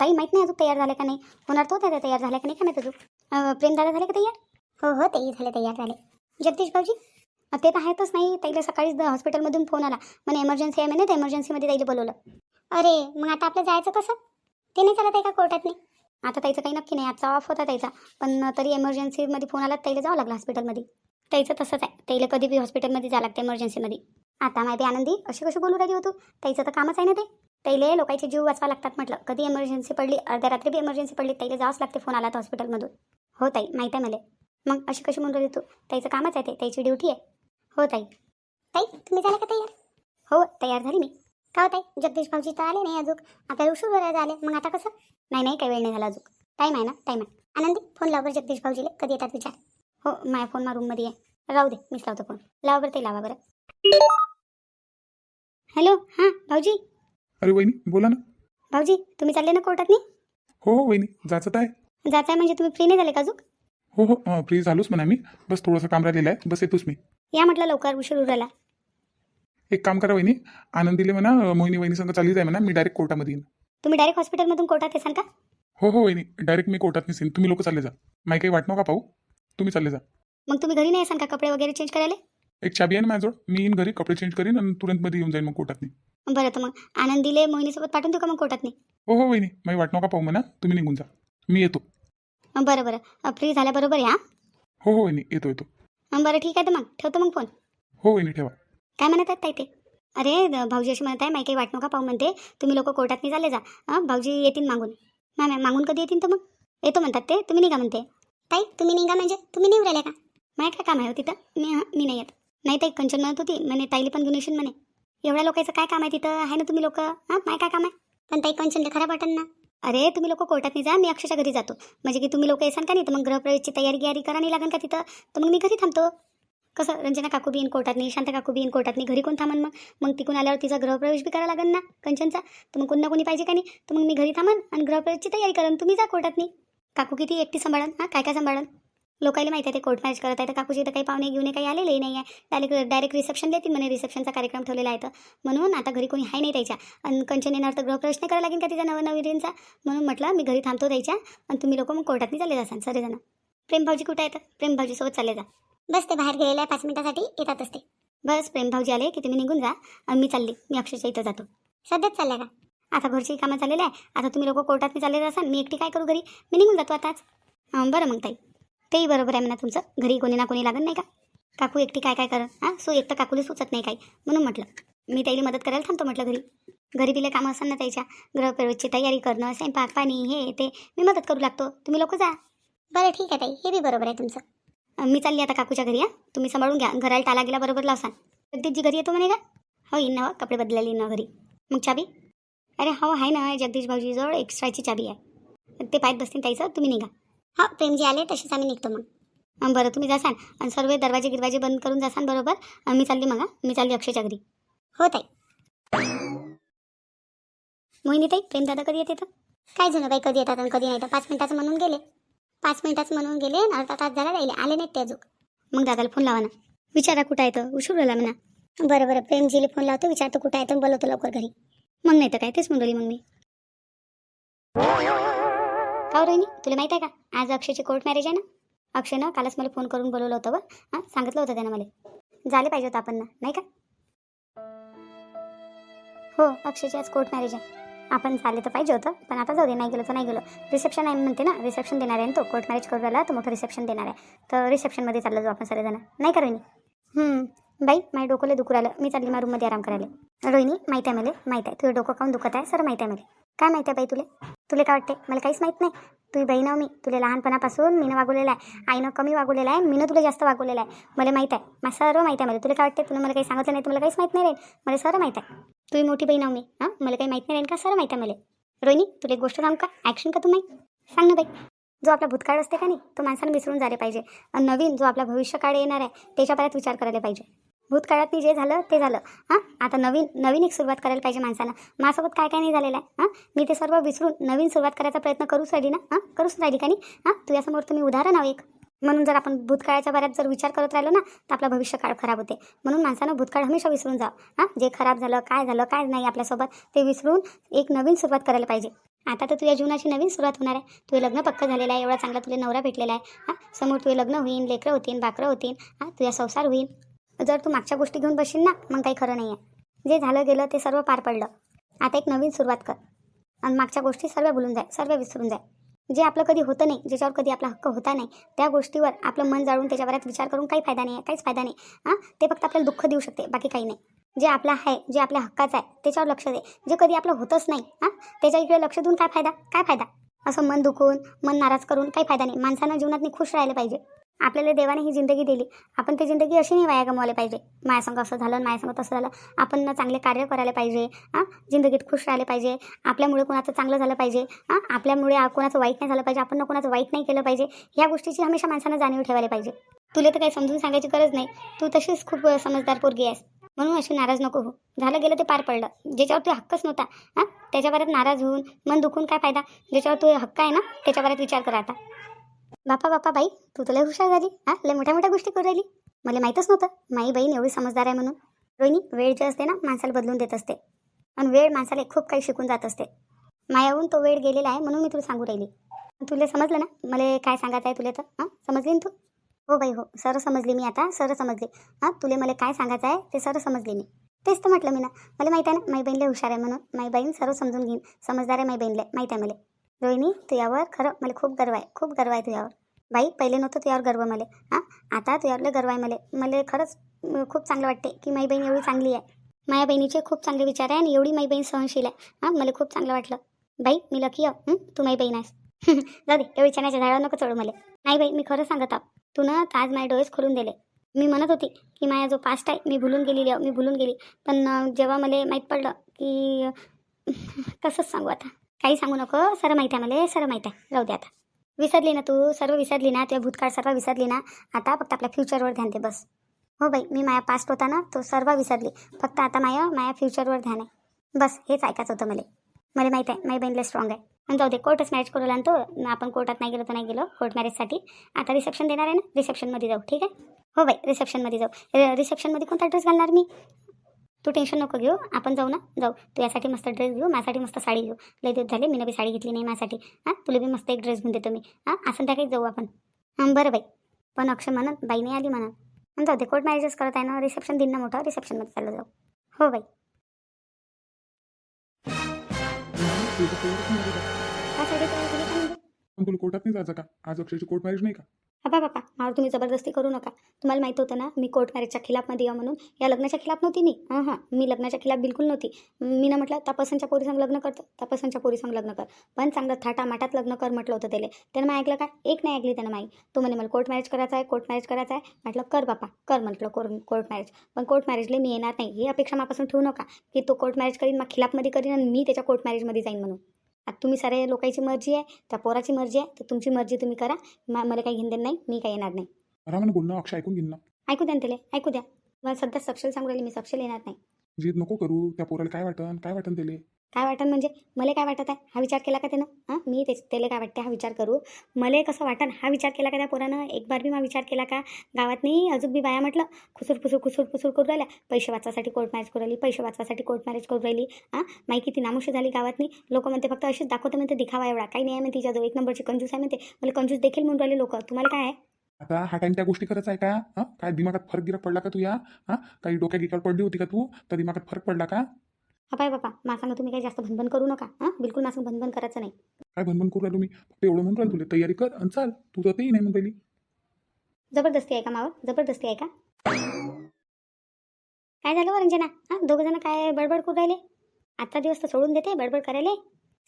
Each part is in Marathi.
ताई माहीत नाही अजून तयार झाले का नाही? होणार तो त्या तयार झाल्या का नाही का माहीत अजून? प्रेम दादा झाले का तयार? हो हो तेही झाले तयार झाले. जगदीश भाऊजी? ते तर आहेतच नाही. ताईला सकाळीच हॉस्पिटलमधून फोन आला. म्हणे एमर्जन्सी आहे म्हणे. एमर्जन्सीमध्ये ताईला बोलवलं. अरे मग आता आपलं जायचं कसं? ते नाही चालत आहे का कोर्टात नाही? आता ताईचं काही नक्की नाही. आजचा ऑफ होता ताईचा. पण तरी एमर्जन्सीमध्ये फोन आला ताईला जावं लागलं हॉस्पिटलमध्ये ताईचं तसंच आहे. ताईला कधी बी हॉस्पिटलमध्ये जावं लागतं एमर्जन्सीमध्ये आता माहिती आनंदी अशी कशी बोलू राहिली होतो ताईचं तर कामच आहे ना ते? ताईले लोकांचे जीव वाचवा लागतात म्हटलं. कधी एमर्जन्सी पडली अर्ध्या रात्री बी एमर्जन्सी पडली ताईला जावंच लागते फोन आला तर हॉस्पिटलमधून हो ताई माहीत आहे मला. मग अशी कशी म्हणून राहिली तू ताईचं कामच आहे ते ताईची ड्युटी आहे. हो ताई. ताई तुम्ही झाला का तयार? हो तयार झाली मी. का हो ताई? जगदीश भाऊजी तर आले नाही अजून. आपल्याला उशीर करायला आले मग आता कसं? नाही नाही काही वेळ नाही झाला अजून. टाईम आहे ना टाईम आहे. आनंदी फोन लाव बरं जगदीश भाऊजीले. कधी येतात विचार. हो माझ्या फोन मा रूममध्ये आहे. राहू दे मीच लावतो फोन लावा बरं ते लावा बरं. हॅलो हां भाऊजी. अरे वहिनी बोला ना. भाऊजी तुम्ही चालले ना कोर्टात नाही? हो हो वहिनी जायचं आहे. जायचं म्हणजे तुम्ही फ्री नाही झाले का अजून? हो हो अं, फ्री झालोच म्हणा मी बस थोडंसं काम राहिलेलं आहे. बस येतोच मी. या म्हटलं लवकर उशीर उराला एक काम करा वहिनी आनंदीले म्हणा अं, मोहिनी वहिनी संग चालली जाय म्हणा मी डायरेक्ट कोर्टामध्ये येईन. तुम्ही डायरेक्ट हॉस्पिटलमधून कोर्टात येसान का? हो हो वहिनी डायरेक्ट मी कोर्टात नसेन. तुम्ही लोक चालले जा. माही काही वाट नका पाहू. तुम्ही चालले जा. मग तुम्ही घरी नाही येसान का कपडे वगैरे चेंज करायला? एक चाबी आहे ना माझ्याजवळ. मी येईन घरी कपडे चेंज करीन आणि तुरंत मध्ये येऊन जाईन मग कोर्टात बरं तर मग आनंदीले मोहिनीसोबत पाठवून देऊ का मग कोर्टात नाही हो हो वहिनी. माही वाट नका पाहू म्हणा. तुम्ही निघून जा. मी येतो. बरं बरं. फ्री झाल्याबरोबर या हो? हो वहिनी. येतो येतो. बरं ठीक आहे तर मग. ठेवतो मग फोन. हो वहिनी ठेवा. काय म्हणत आहेत ताई ते? अरे भाऊजी अशी म्हणत आहे माही काही वाट नका पाहू म्हणते. तुम्ही लोक कोर्टात नाही चालले जा. भाऊजी येतील मागून. मॅम मॅम मागून कधी येतील तर मग? येतो म्हणतात ते. तुम्ही निघा म्हणते. ताई तुम्ही निघा म्हणजे? तुम्ही निघू राहिले का? माहीत काय काम आहे हो तिथं? मी हं, मी नाही येत. नाही ताई कंचन म्हणत होती. म्हणे ताईली पण घेऊन येशील म्हणे. एवढ्या लोकांचं काय काम आहे तिथं? आहे ना तुम्ही लोक? हां? माय काय काम आहे? पण ताई कंचनला खराब वाटन ना. अरे तुम्ही लोक कोर्टात नाही जा मी अक्षरशः घरी जातो. म्हणजे की तुम्ही लोक येसान का नाही? तर मग गृहप्रवेशची तयारी गियारी करा नाही लागेल का तिथं? तर मग मी घरी थांबतो. कसं रंजना काकू बी इन कोर्टात नाही शांत काकू बी इन कोर्टात नाही घरी कोण थांबन मग? मग तिकून आल्यावर तिचा गृहप्रवेश बी करावा लागेल ना कंचनचा. तर मग कोण ना कोणी पाहिजे का नाही? तर मग मी घरी थांबन आणि गृहप्रवेशची तयारी करन. तुम्ही जा कोर्टात नाही. काकू किती एकटी सांभाळन? हां? काय काय सांभाळन? लोकायला माहिती आहे ते कोर्ट मॅरेज करत आहे. तर काकूची तर काही पाहुणे घेऊन काही आलेले नाही आहे डायरेक्ट डायरेक्ट रिसेप्शन देतील म्हणे. रिसेप्शनचा कार्यक्रम ठेवलेला आहे तर म्हणून आता घरी कोणी आहे नाही त्याच्या. आणि कंचन येणार तर गृहप्रवेश नाही करायला लागेल का तिचा नवनवीरींचा म्हणून म्हटलं मी घरी थांबतो त्याच्या. आणि तुम्ही लोक मग कोर्टात चालले जासान. सगळेजण. प्रेम भाऊजी कुठे आहेत? प्रेम भाऊजी सोबत चालले जा. बस ते बाहेर गेलेले आहे पाच मिनिटासाठी येतातच ते बस प्रेम भाऊजी आले की तुम्ही निघून जा. आणि मी चालली. मी अक्षरशः इथं जातो. सध्याच चालल्या का? आता घरची कामं चाललेलं आहे. आता तुम्ही लोक कोर्टात चालले जासान. मी एकटी काय करू घरी? मी निघून जातो आताच. बरं मग ताई. तेही बरोबर आहे म्हणा तुमचं. घरी कोणी ना कोणी लागत नाही का? काकू एकटी काय काय करत हां? सो एक तर काकूला सुचत नाही काही. म्हणून म्हटलं मी त्याला मदत करायला थांबतो म्हटलं घरी. घरी तिला कामं असताना त्याच्या. ग्रहप्रवेशची तयारी करणं स्वयंपाक पाणी हे ते मी मदत करू लागतो. तुम्ही लोक जा. बरं ठीक आहे ताई हे बी बरोबर आहे तुमचं. मी चालली आता काकूच्या घरी हां? तुम्ही सांभाळून घ्या. घराला टाला गेला बरोबर लावसान. जगदीशजी घरी येतो म्हणे का? हो येईन ना हो, कपडे बदलायला येईन घरी. मग चाबी? अरे हो आहे ना. जगदीश भाऊजीजवळ एक्स्ट्राची चाबी आहे. ते पाहत बसतील ताईचं. तुम्ही निघा. हा प्रेमजी आले तसेच आम्ही निघतो मग. बरं तुम्ही जासान. आणि सर्व दरवाजे गिरवाजे बंद करून जासान बरोबर? मी चालली मग. मी चालली अक्षयच्या घरी. हो ताई. मोहिनी ताई प्रेमदादा कधी येते तर काय झालं बाई कधी येतात आणि कधी नाही तर पाच मिनिटाचं म्हणून गेले. पाच मिनिटाचं म्हणून गेले अर्धा तास झाला राहिले. आले नाहीत ते अजून. मग दादाला फोन लावा ना. विचारा कुठं आहे तर उशीर झाला म्हणा. बरं बरं. प्रेमजीला फोन लावतो. विचारतो कुठं आहे तर बोलवतो लवकर घरी. मग नाही तर काय. तेच म्हणली मग मी. का रोहिणी तुला माहिती आहे का? आज अक्षयची कोर्ट मॅरेज आहे ना? अक्षयनं कालच मला फोन करून बोलवलं होतं बरं. हां सांगितलं होतं त्यानं मला. झाले पाहिजे होतं आपण ना नाही का? हो अक्षयची आज कोर्ट मॅरेज आहे. आपण झाले तर पाहिजे होतं पण आता जाऊ दे नाही गेलो तर नाही गेलो. रिसेप्शन आहे म्हणते ना रिसेप्शन देणार आहे ना तो. कोर्ट मॅरेज करू राहिला तर मोठं रिसेप्शन देणार आहे. तर रिसेप्शनमध्ये चाललं जाऊ आपण सगळेजण. नाही का रोहिणी? बाई माझ्या डोकं लय दुखू राहिलं. मी चालली माझ्या रूममध्ये आराम करायला. रोहिणी माहीत आहे मला माहीत आहे. तुझं डोकं काऊन दुखत आहे? सर माहीत आहे मला. काय माहिती आहे बाई तुला? तुला काय वाटते मला काहीच माहीत नाही. तुझी बहीण आहो मी. तुला लहानपणापासून मीनं वागवलेलं आहे. आईनं कमी वागवलेलं आहे. मीनं तुला जास्त वागवलेलं आहे. मला माहीत आहे. मला सर्व माहीत आहे. मला तुला काय वाटते तुला मला काही सांगितलं नाही. तुम्हाला काहीच माहीत नाही राहील मला सर्व माहीत आहे. तुझी मोठी बहीण आहो मी. हां? मला काही माहीत नाही राहील का सर्व माहीत आहे मला? रोहिणी तुला एक गोष्ट सांगू का? ॲक्शन का तू सांग ना बाई. जो आपला भूतकाळ असते का नाही तो माणसानं विसरून झाले पाहिजे. आणि नवीन जो आपला भविष्यकाळ येणार आहे त्याच्या परत विचार करायला पाहिजे. भूतकाळात जे झालं ते झालं. हां? आता नवीन नवीन एक सुरुवात करायला पाहिजे माणसानं माझ्यासोबत काय काय नाही झालेलं आहे? हां? मी ते सर्व विसरून नवीन सुरुवात करायचा प्रयत्न करूच राहिली ना? हां? करूच राहिली का नाही? हां? तुझ्यासमोर तुम्ही उदाहरण आहो एक. म्हणून जर आपण भूतकाळाच्या बऱ्यात जर विचार करत राहिलो ना तर आपला भविष्यकाळ खराब होते. म्हणून माणसानं भूतकाळ हमेशा विसरून जावं. हां? जे खराब झालं काय झालं काय नाही आपल्यासोबत ते विसरून एक नवीन सुरुवात करायला पाहिजे. आता तर तुझ्या जीवनाची नवीन सुरुवात होणार आहे. तुझे लग्न पक्क झालेलं आहे एवढा चांगला तुला नवरा भेटलेला आहे. हां? समोर तुझे लग्न होईन लेकरं होतीन बाकरं होतीन. हां? तुझ्या संसार होईन जर तू मागच्या गोष्टी घेऊन बसशील ना मग काही खरं नाही आहे जे झालं गेलं ते सर्व पार पडलं. आता एक नवीन सुरुवात कर. आणि मागच्या गोष्टी सर्व भुलून जाय सर्व विसरून जाय. जे आपलं कधी होतं नाही ज्याच्यावर कधी आपला हक्क होता नाही त्या गोष्टीवर आपलं मन जाळून त्याच्यावर विचार करून काही फायदा नाही आहे काहीच फायदा नाही. हां? ते फक्त आपल्याला दुःख देऊ शकते बाकी काही नाही. जे आपलं आहे जे आपल्या हक्काचं आहे त्याच्यावर लक्ष दे. जे कधी आपलं होतच नाही हां? त्याच्या इकडे लक्ष देऊन काय फायदा? काय फायदा? असं मन दुखून मन नाराज करून काही फायदा नाही. माणसानं जीवनात खुश राहिलं पाहिजे. आपल्याला देवाने ही जिंदगी दिली. आपण ती जिंदगी अशी नाही वाया गमवायला पाहिजे. माझ्यासंग असं झालं माझ्यासंग तसं झालं. आपण ना चांगले कार्य करायला पाहिजे हां? जिंदगीत खुश राहिले पाहिजे. आपल्यामुळे कोणाचं चांगलं झालं पाहिजे हां? आपल्यामुळे कोणाचं वाईट नाही झालं पाहिजे. आपण कोणाचं वाईट नाही केलं पाहिजे. ह्या गोष्टीची हमेशा माणसानं जाणीव ठेवायला पाहिजे. तुला तर काही समजून सांगायची गरज नाही. तू तशीच खूप समजदार पोरगी आहेस. म्हणून अशी नाराज नको हो झालं गेलं ते पार पडलं. ज्याच्यावर तू हक्कच नव्हता हां? त्याच्यावरच नाराज होऊन मन दुखून काय फायदा? ज्याच्यावर तू हक्क आहे ना त्याच्यावरच विचार कर आता. बापा बापा बाई तू तुला हुशार झाली हां? लय मोठ्या मोठ्या गोष्टी करू राहिली. मला माहीतच नव्हतं माई बहीण एवढी समजदार आहे म्हणून. रोहिणी वेळ जे असते ना माणसाला बदलून देत असते. आणि वेळ माणसाला खूप काही शिकून जात असते. मायाहून तो वेळ गेलेला आहे म्हणून मी तुला सांगू राहिली. तुला समजलं ना? मला काय सांगायचं आहे तुला तर? हां? समजली ना तू? हो बाई हो. सर समजली मी आता सर समजली. हां? तुला मला काय सांगायचं आहे ते सर समजले मी. तेच तर म्हटलं मी ना. मला माहीत आहे ना माई बहीणला हुशार आहे म्हणून. माई बहीण सर्व समजून घेईन. समजदार आहे माई बहीणला माहीत आहे मला. रोहिणी तुझ्यावर खरं मला खूप गर्व आहे. खूप गर्व आहे तुझ्यावर. बाई पहिले नव्हतं तुझ्यावर गर्व मला. हां? आता तुझ्यावरलं गर्व आहे मले. मला खरंच खूप चांगलं वाटते की माई बहीण एवढी चांगली आहे. माझ्या बहिणीचे खूप चांगले विचार आहे आणि एवढी माई बहीण सहनशील आहे. हां? मला खूप चांगलं वाटलं. बाई मी लकी आहे. तू माई बहीण आहेस. जाऊ दे एवढी विचाराच्या झाडावर नको चढू मला. नाही बाई मी खरं सांगत आहो. तू ना आज माझे डोळेच खोलून दिले. मी म्हणत होती की माझा जो पास्ट आहे मी भुलून गेलेली आहे मी भुलून गेली. पण जेव्हा मला माहीत पडलं की कसंच सांगू आता? काही सांगू नको. सर माहीत आहे मला सर माहीत आहे. राहू दे आता. विसरली ना तू? सर्व विसरली ना? तुझ्या भूतकाळ सर्व विसरली ना? आता फक्त आपल्या फ्युचरवर ध्यान दे बस. हो बाई मी माया पास्ट होता ना तो सर्व विसरली. फक्त आता माझ्या माया फ्युचरवर ध्यान आहे. बस हेच ऐकायचं होतं मला. मला माहीत आहे माझी बहिणीला स्ट्रॉंग आहे. आणि जाऊ दे कोर्टच मॅरेज करू लागतो ना आपण कोर्टात नाही गेलो तर नाही गेलो कोर्ट मॅरेजसाठी आता रिसेप्शन देणार आहे ना? रिसेप्शनमध्ये जाऊ ठीक आहे? हो बाई रिसेप्शनमध्ये जाऊ. रिसेप्शनमध्ये कोणता ड्रेस घालणार मी? तू टेन्शन नको घेऊ आपण जाऊ ना? जाऊ. तू यासाठी मस्त ड्रेस घेऊ माझ्यासाठी मस्त साडी घेऊ. लई दिवस झाले मी नवी साडी घेतली नाही माझ्यासाठी. हां? तुला बी मस्त एक ड्रेस घेऊन देतो मी. हां? असं त्या काही जाऊ आपण. हां बरं बाई. पण अक्षय म्हणत बाई नाही आली म्हणत आणि जाऊ दे. कोर्ट मॅरेजेस करत आहे ना रिसेप्शन दिन ना मोठं. रिसेप्शनमध्ये चाललं जाऊ. हो बाई. पण तुला कोर्टात नाही जायचं का? आज अक्षयची कोर्ट मॅरेज नाही का? बाबा बापा मला तुम्ही जबरदस्ती करू नका. तुम्हाला माहीत होतं ना मी कोर्ट मॅरेजच्या खिलाफमध्ये या म्हणून. या लग्नाच्या खिलाफ नव्हती मी. हां हां. मी लग्नाच्या खिलाफ बिलकुल नव्हती. मी ना म्हटलं तपासांच्या पोरीसंग लग्न करतो तपासांच्या पोरीसंग लग्न कर. पण चांगलं थाटा माटात लग्न कर म्हटलं होतं त्याला. त्यानं मग ऐकलं का? एक नाही ऐकली त्यानं माई. तो म्हणे मला कोर्ट मॅरेज करायचा आहे कोर्ट मॅरेज करायचा आहे. म्हटलं कर बापा कर. म्हटलं कोर कोर्ट मॅरेज पण कोर्ट मॅरेजला मी येणार नाही. ही अपेक्षा मापासून ठेवू नका की तो कोर्ट मॅरेज करीन मग खिलाफमध्ये करीन आणि मी त्याच्या कोर्ट मॅरेजमध्ये जाईन म्हणून. आता तुम्ही सारे लोकांची मर्जी आहे त्या पोराची मर्जी आहे तर तुमची मर्जी तुम्ही करा. मा- मला काही घेणं देणं नाही मी काही येणार नाही. आरामानं बोल ना अक्षय ऐकून घेईन ना. ऐकू द्या ना त्याला ऐकू द्या. मला सध्या सक्षल सांगू राहिली मी सक्षल येणार नाही. नको करू त्या पोराला काय वाटन काय वाटन त्याले काय वाटन म्हणजे? मला काय वाटत आहे? हा विचार केला का त्यानं? हां मी ते त्याला काय वाटते हा विचार करू. मला कसं वाटन हा विचार केला का त्या पोरानं? एक बार बी मा विचार केला का? गावात नाही अजून बी बाया म्हटलं खुसूर खुसूर खुसूर खुसूर करू राहिल्या. पैसे वाचवासाठी कोर्ट मॅरेज करू राहिली पैसे वाचवासाठी कोर्ट मॅरेज करू राहिली. हां माई किती नामुशी झाली गावात नाही. लोक म्हणते फक्त अशीच दाखवते म्हणते दिखावा एवढा. काही नाही आहे म्हणते तिच्याजवळ एक नंबरची कंजूस आहे म्हणते. मला कंजूस देखील म्हणून राहिले लोक. तुम्हाला काय आहे? आता हा टाइम त्या गोष्टी करत आहे का? हां? काय दिमागात फरक गिरक पडला का तू या हां? काही डोक्या गिकावर पडली होती का तू? तर दिमागात फरक पडला का? हा पाय बापा माझा तुम्ही काही जास्त भनभन करू नका हां? बिलकुल माझं भनभन करायचं नाही. काय भनभन करू राहिलो मी फक्त एवढं म्हणून राहिलो तुला. तयारी कर आणि चाल. तू तर तेही नाही म्हणून राहिली जबरदस्ती आहे का मावर जबरदस्ती आहे का? काय झालं हो रंजना हां दोघं जण काय बडबड करू राहिले? आजचा दिवस तर सोडून देते बडबड करायला.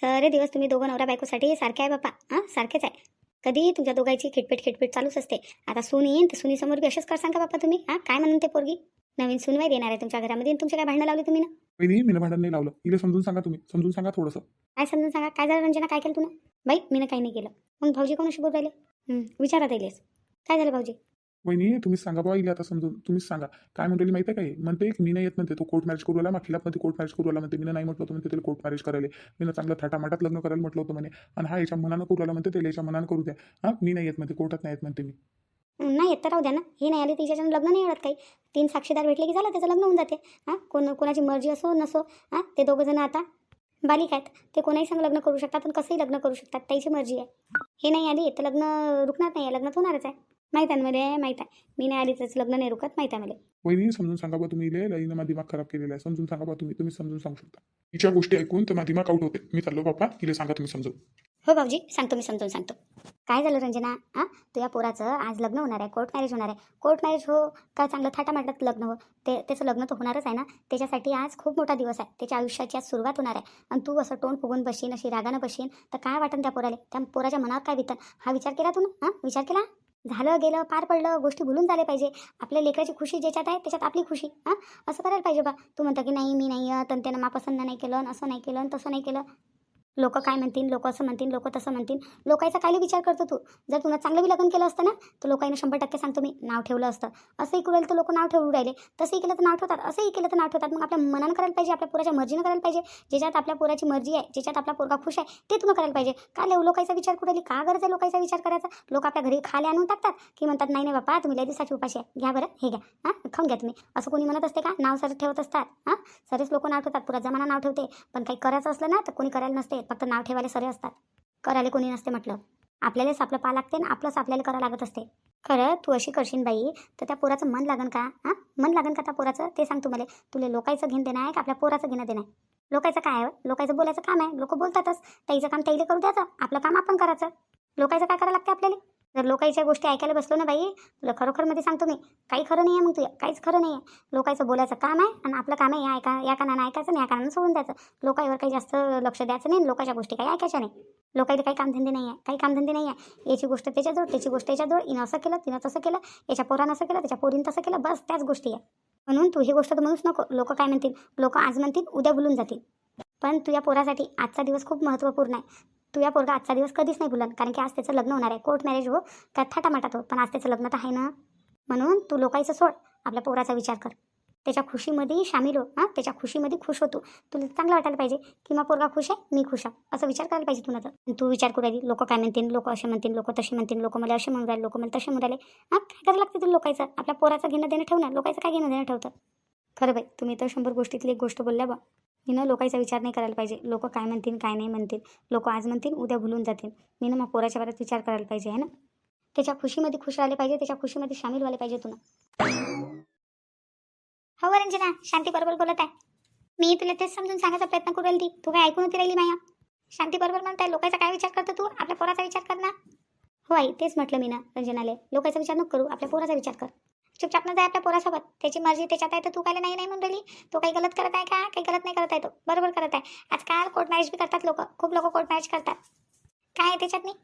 सारे दिवस तुम्ही दोघं नवरा बायकोसाठी सारखे आहे बापा हां? सारखेच आहे. कधी तुमच्या दोघांची खिटपीट खिटपीट चालूच असते. आता सून येईन तर सुनीसमोर बी असेच करसान का बापा तुम्ही? हां काय म्हणून ते पोरगी? नवीन सूनवाई देणार आहे तुमच्या घरामध्ये आणि तुमचे काय भांडणं लावली तुम्ही ना? वहिनी मी भांडण नाही लावलं. हिला समजून सांगा तुम्ही. समजून सांगा थोडंसं. काय समजून सांगा? काय झालं रंजना? काय केलं तुला बाई मी काही नाही केलं. मग भाऊजी कोणाशी बोलू राहिले? हं, विचारात येईलेस काय झालं भाऊजी? वहिनी तुम्हीच सांगा बाबा हिला आता समजून. तुम्हीच सांगा. काय म्हणते माहिती आहे काय म्हणते मी नाही येत म्हणते. तो कोर्ट मॅरेज करू आला मग खिलाफमध्ये कोर्ट मॅरेज करू आला म्हणते. मी नाही म्हटलं होतं म्हणते त्याला कोर्ट मॅरेज करायला. मी चांगलं थाटामाटात लग्न करायला म्हटलं होतं म्हणे. आणि हा याच्या मनानं करू आला म्हणते त्याला याच्या मनानं करू द्या. हा मी नाही येत म्हणते कोर्टात नाही येत म्हणते मी. नाही येत तर राहू द्या ना. हे नाही आले तिच्याच्यानं लग्न नाही अडत काही. तीन साक्षीदार भेटले की झालं त्याचं लग्न होऊन जाते. हां? कोण कोणाची मर्जी असो नसो. हां? ते दोघं जण आता बालिक आहेत. ते कोणाही संग लग्न करू शकतात पण कसंही लग्न करू शकतात. त्याची मर्जी आहे. हे नाही आली तर लग्न रुकणार नाही लग्नात होणारच आहे. माहीत आहे ना मला? माहीत आहे. मी नाही आली त्याचं लग्न नाही रुकत. माहीत आहे मला? वहिनी समजून सांगा बा तुम्ही इले. लईनं माझा दिमाग खराब केलेला आहे. समजून सांगा बा तुम्ही. तुम्ही समजून सांगू शकता. तिच्या गोष्टी ऐकून तर माझा दिमाग आउट होते. मी चाललो बाप्पा. तिला सांगा तुम्ही समजून. हो भाऊजी सांगतो मी समजून सांगतो. काय झालं रंजना? हां तुझ्या पोराचं आज लग्न होणार आहे कोर्ट मॅरेज होणार आहे. कोर्ट मॅरेज हो काय चांगलं थाटामाटात लग्न हो? ते त्याचं लग्न तर होणारच आहे ना? त्याच्यासाठी आज खूप मोठा दिवस आहे. त्याच्या आयुष्याची आज सुरुवात होणार आहे. आणि तू असं तोंड फुगून बसीन अशी रागानं बसीन तर काय वाटन त्या पोराले? त्या पोराच्या मनावर काय बितन? हा विचार केला तू ना? हां विचार केला? झालं गेलं पार पडलं गोष्टी भुलून झाल्या पाहिजे. आपल्या लेकराची खुशी ज्याच्यात आहे त्याच्यात आपली खुशी. हां असं करायला पाहिजे बा. तू म्हणता की नाही मी नाही येत त्यानं मापसंद नाही केलं असं नाही केलं तसं नाही केलं. लोक काय म्हणतील लोक असं म्हणतील लोक तसं म्हणतील. लोकांचा कायले विचार करतो तू? जर तुला चांगलं बी लग्न केलं असतं ना तर लोकांना शंभर टक्के सांगतो मी नाव ठेवलं असतं. असंही करेल तर लोक नाव ठेवून राहिले तसंही केलं तर नाव ठेवतात असंही केलं तर नाव ठेवतात. मग आपल्या मनानं करायला पाहिजे आपल्या पोराच्या मर्जीनं करायला पाहिजे. ज्याच्यात आपल्या पोराची मर्जी आहे ज्याच्यात आपला पोरगा खुश आहे ते तुम्ही करायला पाहिजे. का लेव लोकांचा विचार कुठे का गरज आहे लोकांचा विचार करायचा? लोक आपल्या घरी खाले आणून टाकतात की म्हणतात नाही नाही बापा तुम्ही लय दिवसाची उपाशी आहे. घ्या बरं हे घ्या. हां खाऊन घ्या तुम्ही. असं कोणी म्हणत असते का? नाव सर ठेवत असतात. हां सरेच लोक नाव ठेवतात पुरा जमाना नाव ठेवते. पण काही करायचं असलं ना तर कोणी करायला नसते. फक्त नाव ठेवायला सरे असतात. करायला कोणी नसते म्हटलं. आपल्यालाच आपलं पा लागते ना आपलंच आपल्याला करावं लागत असते. खरं तू अशी करशील बाई तर त्या पोराचं मन लागन का? हां? मन लागन का त्या पोराचं? ते सांग तुम्हाला तुला लोकायचं घेणं देणं आहे का आपल्या पोराचं घेणं देणं आहे? लोकायचं काय आहे हो? लोकांचं बोलायचं काम आहे. लोक बोलतातच. त्याचं काम त्याला करू द्यायचं. आपलं काम आपण करायचं. लोकायचं काय करावं लागते आपल्याला? जर लोकांच्या गोष्टी ऐकायला बसलो ना बाई तुला खरोखरमध्ये सांगतो मी काही खरं नाही आहे मग तुझ्या काहीच खरं नाही आहे लोकांचं बोलायचं काम आहे आणि आपलं काम आहे या ऐका या कानानं ऐकायचं नाही या कानानं सोडून द्यायचं. लोकांवर काही जास्त लक्ष द्यायचं नाही लोकांच्या गोष्टी काही ऐकायच्या नाही. लोकांना काही कामधंदे नाही आहे काही कामधंदे नाही आहे याची गोष्ट त्याच्याजवळ त्याची गोष्ट याच्याजवळ हिनं असं केलं तिनं तसं केलं याच्या पोरानं असं केलं त्याच्या पोरीनं तसं केलं बस त्याच गोष्टी आहे. म्हणून तू ही गोष्ट तर म्हणूच नको लोक काय म्हणतील? लोक आज म्हणतील उद्या भुलून जातील. पण तुझ्या पोरासाठी आजचा दिवस खूप महत्त्वपूर्ण आहे. तू या पोरगा आजचा दिवस कधीच नाही भुलन कारण की आज त्याचं लग्न होणार आहे. कोर्ट मॅरेज हो का थाटामाटात हो पण आज त्याचं लग्न तर आहे ना? म्हणून तू लोकांचं सोड आपल्या पोराचा विचार कर. त्याच्या खुशीमध्ये सामील हो हां? त्याच्या खुशीमध्ये खुश होतो तुला चांगलं वाटायला पाहिजे की मग पोरगा खुश आहे मी खुश आहे. असं विचार करायला पाहिजे तुला तर. तू विचार करू राहिली लोक काय म्हणतील लोक असे म्हणतील लोक तसे म्हणतील लोक मला असे म्हणून राहिले लोक मला तसे म्हणून राहिले. हां? काय करायला लागते तुला लोकायचं आपल्या पोराचं घेणं देणं ठेवणार लोकांचं काय घेणं देणं ठेवतं? खरं बाई तुम्ही तर शंभर गोष्टीतली एक गोष्ट बोलल्या बा. हिनं लोकांचा विचार नाही करायला पाहिजे. लोक काय म्हणतील काय नाही म्हणतील. लोक आज म्हणतील उद्या भुलून जातील. मी ना मग पोराच्या बारात विचार करायला पाहिजे आहे ना? त्याच्या खुशीमध्ये खुश राहिले पाहिजे त्याच्या खुशीमध्ये सामील व्हायला पाहिजे तुला. हो रंजना शांती बरोबर बोलत आहे. मी तुला तेच समजून सांगायचा प्रयत्न करू राहिली तू. काय ऐकून होती राहिली माया? शांती बरोबर म्हणताय लोकांचा काय विचार करतो तू? आपल्या पोराचा विचार कर ना. हो आई तेच म्हटलं मी ना रंजनाले लोकांचा विचार नको करू आपल्या पोराचा विचार कर. चुपचाप न जाय आपल्या पोरासोबत. त्याची मर्जी त्याच्यात आहे तर तू काय नाही नाही म्हणून राहिली. तो काही गलत करत आहे का? काही गलत नाही करत आहे तो. बरोबर करत आहे. आजकाल कोर्ट मॅरेज बी करतात लोक. खूप लोक कोर्ट मॅरेज करतात. काय आहे त्याच्यात नाही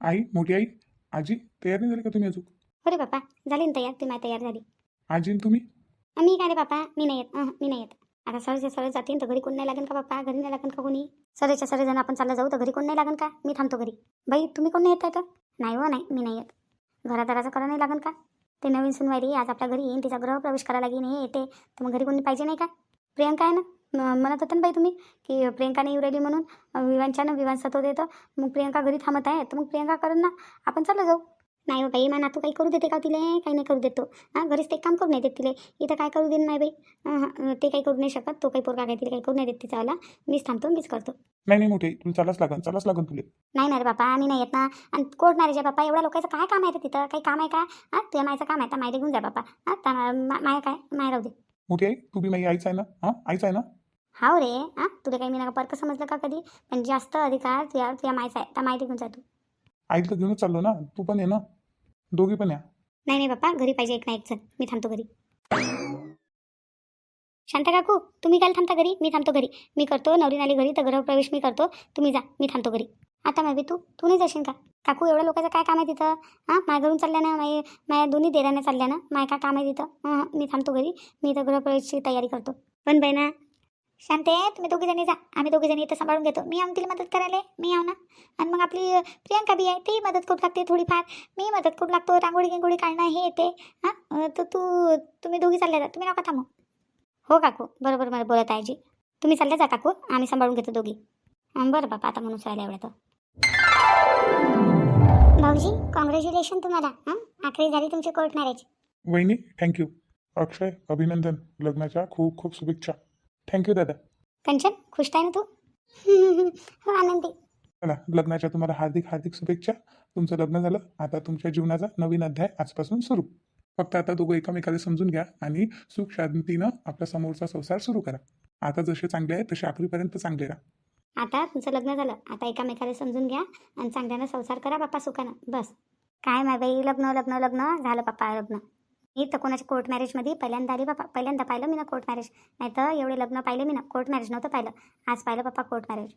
आई मोठी आई आजी तयार नाही झाली का तुम्ही अजून? अरे बापा झाली ना तयार? ती माय तयार झाली. आजी तुम्ही? मी काय रे बापा? मी नाही येत. मी नाही येत. आता सरच्या सरळ जातील तर घरी कोण नाही लागेल का बापा? घरी नाही लागेल का कोणी? सरेच्या सरे जण आपण चालला जाऊ तर घरी कोण नाही लागेल का? मी थांबतो घरी. बाई तुम्ही कोण नाही येत आहे तर? नाही हो नाही. मी नाही येत. घरादाराचं करा नाही लागेल का? ते नवीन सुनवाई आज आपल्या घरी येईन तिचा गृहप्रवेश करायला लागेल हे येते तर मग घरी कोणी पाहिजे नाही का? प्रियंका आहे ना? म्हणत होतं ना बाई तुम्ही की प्रियंका नाही येऊ राहिली म्हणून विवांच्यानं विवांच्या होते तर मग प्रियंका घरी थांबत आहे तर मग प्रियंका करून ना आपण चाललं जाऊ. नाही हो बाई मा नातू काही करू देते का तिले? काही नाही करू देतो हां घरीच ते काम करू नाही देत तिले. इथं काय करू देत नाही बाई? हं, ते काही करू नाही शकत. तो काही पोरगा काही तिला काही करू नाही देत तिचावाला मीच थांबतो मीच करतो. नाही नाही मोठी तुला चालाच लागन चालाच लागन तुले. नाही ना रे बापा आम्ही नाही येत ना. आणि कोर्ट मॅरेज आहे बापा एवढ्या लोकांचं काय काम आहे रे तिथं? काही काम आहे का? हां तुझ्या मायचं काम आहे तर मायला घेऊन जा बापा. हां माय काय? माय राहू दे. मोठी आई तू बी माझी आईच आहे ना? हां आईच आहे ना? हाव रे. हां तुला काही मी नका परक समजलं का कधी? पण जास्त अधिकार तुझ्या तुझ्या मायचा आहे तर माहिती घेऊन जा तू. आईला घेऊनच चाललो ना. तू पण ये ना. दोघी पण या. नाही नाही बाप्पा घरी पाहिजे एक ना एक जण मी थांबतो घरी. शांत काकू तुम्ही काय थांबता घरी? मी थांबतो घरी. मी करतो नवरी आली घरी तर गृहप्रवेश मी करतो. तुम्ही जा मी थांबतो घरी. आता मग तू तू नाही जाशील का? काकू एवढ्या लोकांचं काय काम आहे तिथं? हां? माझ्या घरून चालल्या ना माय माझ्या दोन्ही देराने चालल्या ना माय काय काम आहे तिथं? हां मी थांबतो घरी. मी तर गृहप्रवेशची तयारी करतो. पण बहिणा शांते तुम्ही दोघी जणी जा. आम्ही दोघी जणी इथं सांभाळून घेतो. मी आम तिला मदत करायला. मी आव ना. आणि मग आपली प्रियंका बी आहे. तेही मदत करू लागते थोडीफार. मी मदत करू लागतो. रांगोळी गिंगोळी काढणं हे येते. हां? तर तू तुम्ही दोघी चालल्या जा. तुम्ही नका थांबू. हो काकू. बरोबर मला बोलत आहे जी तुम्ही चालल्या जा काकू. आम्ही सांभाळून घेतो दोघी. बरं बापा. आता म्हणून राहिल्या एवढ्या तर. भाऊजी कॉंग्रॅच्युलेशन तुम्हाला. हां? आखरी झाली तुमची कोर्ट मॅरेज वहिनी थँक्यू अक्षय अभिनंदन. लग्नाच्या खूप खूप शुभेच्छा. थँक्यू दादा. कंचन खुश आहे ना तू? हो आनंदी. चला लग्नाच्या तुम्हाला हार्दिक हार्दिक शुभेच्छा. तुमचं लग्न झालं. आता तुमच्या जीवनाचा नवीन अध्याय आजपासून सुरू. फक्त आता दोघं एकमेकाला समजून घ्या आणि सुख शांतीनं आपला समोरचा संसार सुरू करा. आता जसे चांगले आहे तसे आखरीपर्यंत चांगले राहा. आता तुमचं लग्न झालं. आता एकामेकाला समजून घ्या आणि चांगल्यानं संसार करा बाप्पा सुखानं. बस. काय माय बाई? लग्न लग्न लग्न. झालं बाप्पा लग्न. मी तर कोणाच्या कोर्ट मॅरेजमध्ये पहिल्यांदा आली बाप्पा पहिल्यांदा पाहिलं मी ना कोर्ट मॅरेज नाही तर एवढे लग्न पाहिले मी ना कोर्ट मॅरेज नव्हतं पाहिलं. आज पाहिलं बाप्पा कोर्ट मॅरेज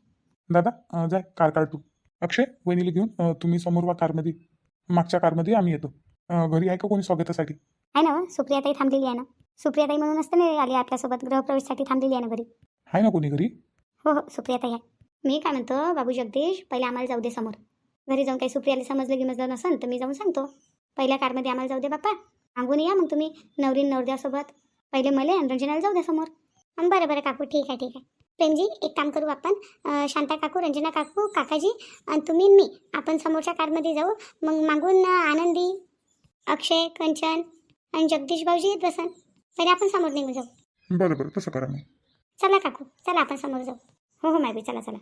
दादा जाय कार काढ तू. अक्षय वहिनीला घेऊन तुम्ही समोर वा कारमध्ये मागच्या कारमध्ये आम्ही येतो. घरी आहे का कोणी स्वागतासाठी? आहे ना? सुप्रियाताई थांबलेली आहे ना. सुप्रियाताई म्हणूनच तर नाही आली आपल्यासोबत गृहप्रवेशसाठी थांबलेली आहे ना घरी. आहे ना कोणी घरी? हो हो सुप्रियाताई आहे. मी काय म्हणतो बाबू जगदीश पहिले आम्हाला जाऊ दे समोर. घरी जाऊन काही सुप्रियाला समजलं गिमजलं नसन तर मी जाऊन सांगतो. पहिल्या कारमध्ये आम्हाला जाऊ दे बाप्पा सांगून या मग तुम्ही नवरीन नवरद्यासोबत पहिले मले आणि रंजनाला जाऊ द्या समोर. अं, बरं बरं काकू ठीक आहे ठीक आहे. प्रेमजी एक काम करू आपण. शांता काकू रंजना काकू काकाजी आणि तुम्ही आणि मी आपण समोरच्या कारमध्ये जाऊ. मग मागून आनंदी अक्षय कंचन आणि जगदीश भाऊजी येत बसन. पहिले आपण समोर निघून जाऊ. बरं बरं तसं करा मग. चला काकू चला आपण समोर जाऊ. हो हो मायबी चला चला.